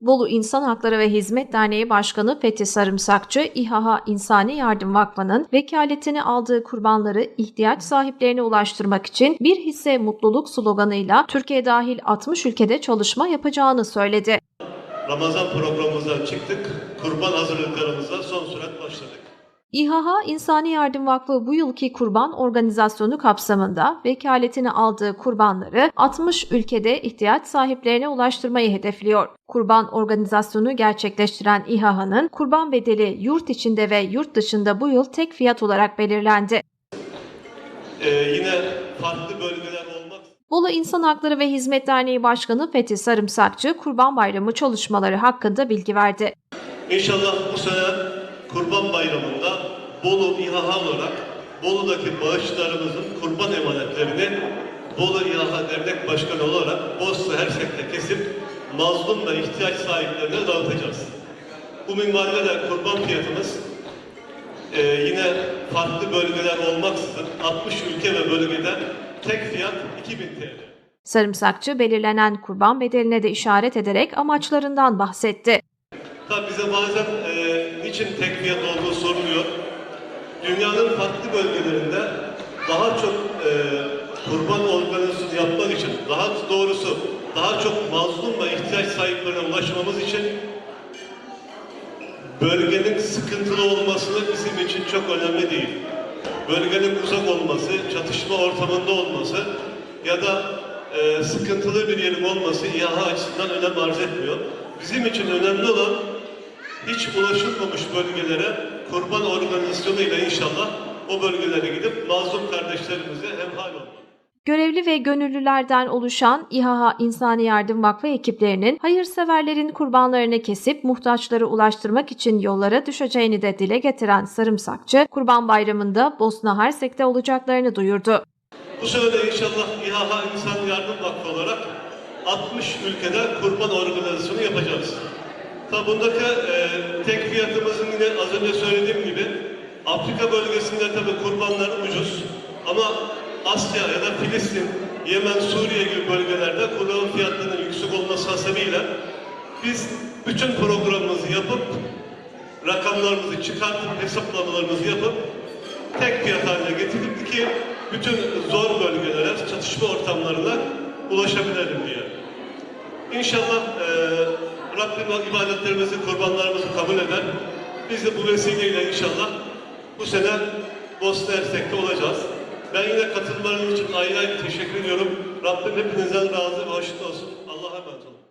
Bolu İnsan Hakları ve Hizmet Derneği Başkanı Fethi Sarımsakçı, İHA İnsani Yardım Vakfı'nın vekaletini aldığı kurbanları ihtiyaç sahiplerine ulaştırmak için bir hisse mutluluk sloganıyla Türkiye dahil 60 ülkede çalışma yapacağını söyledi. Ramazan programımıza çıktık. Kurban hazırlıklarımıza son sürat başladık. İHA İnsani Yardım Vakfı bu yılki kurban organizasyonu kapsamında vekaletini aldığı kurbanları 60 ülkede ihtiyaç sahiplerine ulaştırmayı hedefliyor. Kurban organizasyonu gerçekleştiren İHA'nın kurban bedeli yurt içinde ve yurt dışında bu yıl tek fiyat olarak belirlendi. Ee, yine farklı bölgeler olmak Bolu İnsan Hakları ve Hizmet Derneği Başkanı Fethi Sarımsakçı, Kurban Bayramı çalışmaları hakkında bilgi verdi. İnşallah bu sene Kurban Bayramı'nda Bolu İHA olarak Bolu'daki bağışçılarımızın kurban emanetlerini Bolu İHA Dernek Başkanı olarak Bosna Hersek'te kesip mazlum ve ihtiyaç sahiplerine dağıtacağız. Bu minvalde de kurban fiyatımız e, yine farklı bölgeler olmaksızın 60 ülke ve bölgede tek fiyat 2000 TL. Sarımsakçı belirlenen kurban bedeline de işaret ederek amaçlarından bahsetti. Tabi bize bazen e, niçin tek fiyat olduğu soruluyor. Dünyanın farklı bölgelerinde daha çok e, kurban organizasyonu yapmak için, daha doğrusu daha çok mazlum ve ihtiyaç sahiplerine ulaşmamız için bölgenin sıkıntılı olmasını bizim için çok önemli değil. Bölgenin uzak olması, çatışma ortamında olması ya da e, sıkıntılı bir yerin olması İHA açısından önem arz etmiyor. Bizim için önemli olan hiç ulaşılmamış bölgelere kurban organizasyonuyla inşallah o bölgelere gidip mazlum kardeşlerimize hemhal olmak. Görevli ve gönüllülerden oluşan İHA İnsani Yardım Vakfı ekiplerinin hayırseverlerin kurbanlarını kesip muhtaçları ulaştırmak için yollara düşeceğini de dile getiren Sarımsakçı, Kurban Bayramı'nda Bosna Hersek'te olacaklarını duyurdu. Bu sene inşallah İHA İnsan Yardım Vakfı olarak 60 ülkede kurban organizasyonu yapacağız. Tabi bundaki e, tek fiyatımızın yine az önce söylediğim gibi Afrika bölgesinde tabi kurbanlar ucuz ama Asya ya da Filistin, Yemen, Suriye gibi bölgelerde kurban fiyatlarının yüksek olması hasebiyle biz bütün programımızı yapıp rakamlarımızı çıkartıp hesaplamalarımızı yapıp tek fiyat haline getirdik ki bütün zor bölgelere, çatışma ortamlarına ulaşabilelim diye. İnşallah e, Rabbim ibadetlerimizi, kurbanlarımızı kabul eder. Biz de bu vesileyle inşallah bu sene Bosna Ersek'te olacağız. Ben yine katılmanız için ayrı ayrı teşekkür ediyorum. Rabbim hepinizden razı ve hoşnut olsun. Allah'a emanet olun.